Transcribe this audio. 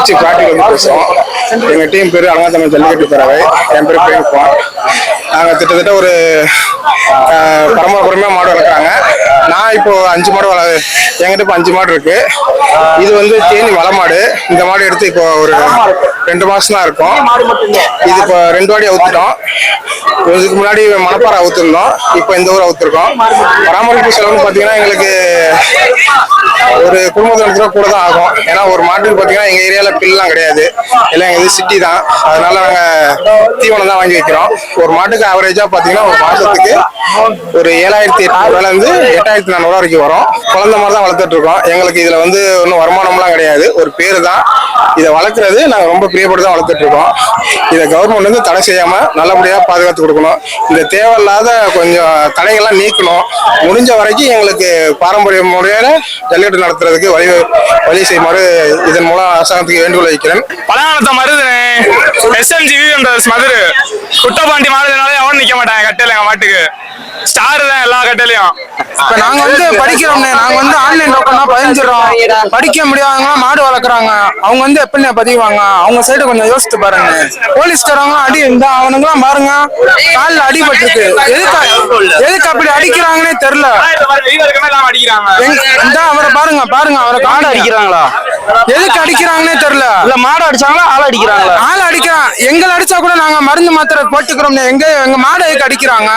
Trichy practical வந்து பேசுகிறோம் எங்கள் டீம் பேர் அலங்காத்தமிழ் ஜல்லிக்கட்டு பேரவை. என் பேர் பிரேம்குமார் நாங்கள் கிட்டத்தட்ட ஒரு பரம்பரை பரமையாக மாடு வளர்க்குறாங்க. நான் இப்போ அஞ்சு மாடு வள என்கிட்ட இப்போ அஞ்சு மாடு இருக்கு. இது வந்து தேனி வள மாடு. இந்த மாடு எடுத்து இப்போ ஒரு ரெண்டு மாசம் தான் இருக்கும். இது இப்போ ரெண்டு வாடி அவுத்துட்டோம். இதுக்கு முன்னாடி மணப்பாறை அவுத்துருந்தோம். இப்போ இந்த ஊர் அவுத்துருக்கோம். பராமரிப்பு செலவுன்னு பார்த்தீங்கன்னா எங்களுக்கு ஒரு குடும்பத்தில் கூட தான் ஆகும். ஏன்னா ஒரு மாட்டுக்கு பார்த்தீங்கன்னா எங்கள் ஏரியாவில் பில்லாம் கிடையாது. எல்லாம் எங்கள் சிட்டி தான். அதனால நாங்கள் தீவனம் தான் வாங்கி வைக்கிறோம். ஒரு மாட்டுக்கு ஆவரேஜாக பார்த்தீங்கன்னா ஒரு மாதத்துக்கு ஒரு ஏழாயிரத்தி எட்நூறுவாலேருந்து எட்டாயிரத்தி நானூறுவா வரைக்கும் வரும். குழந்த மாதிரி தான் வளர்த்துட்டு இருக்கோம். எங்களுக்கு இதில் வந்து ஒன்றும் வருமானம்லாம் கிடையாது. ஒரு பேர் தான். இதை வளர்க்குறது நாங்கள் ரொம்ப பிரியப்பட்டு தான் வளர்த்துட்டு இருக்கோம். இதை கவர்மெண்ட் வந்து தடை செய்யாமல் நல்லபடியாக பாதுகாத்து கொடுக்கணும். இந்த தேவையில்லாத கொஞ்சம் தடைகள்லாம் நீக்கணும். முடிஞ்ச வரைக்கும் எங்களுக்கு பாரம்பரிய முறையில் ஜல்லிக்கட்டு நடத்துறதுக்கு வழி வழி செய்யுமாறு இதன் மூலம் அரசாங்கத்துக்கு வேண்டுகோள் வைக்கிறேன். பழங்காலத்த மருதுனே எஸ்எம்ஜி விவிஎம் மதுரை. குட்டப்பாண்டி மாடுனாலே எவனும் நிக்க மாட்டாங்க கட்டையில எங்க மாட்டுக்கு. ஸ்டார் தான் எல்லா கட்டையிலயும். இப்ப நாங்க வந்து படிக்கிறோம்னே நாங்க வந்து ஆன்லைன் டோக்கனா பதிஞ்சிடறோம் படிக்க முடியாதவங்க மாடு வளர்க்குறாங்க. அவங்க வந்து எப்படி பதிவாங்க? அவங்க சைடு கொஞ்சம் யோசிச்சு பாருங்க. போலீஸ்காரங்க அடி இந்த அவனுங்களாம் பாருங்க. காலில் அடிபட்டிருக்கு. எதுக்கு எதுக்கு அப்படி அடிக்கிறாங்கன்னே தெரியல. அடிக்கிறாங்க. எங்க- இந்த அவரை பாருங்க பாருங்க அவரை காடு அடிக்கிறாங்களா? எதுக்கு அடிக்கிறாங்கன்னே தெரியல. இல்ல மாடு அடிச்சாங்களா ஆள் அடிக்கிறாங்களா? ஆள் அடிக்கிறான் எங்களை அடிச்சா கூட நாங்க மருந்து மாத்திரை போட்டுக்கிறோம் எங்க எங்க மாடு எதுக்கு அடிக்கிறாங்க?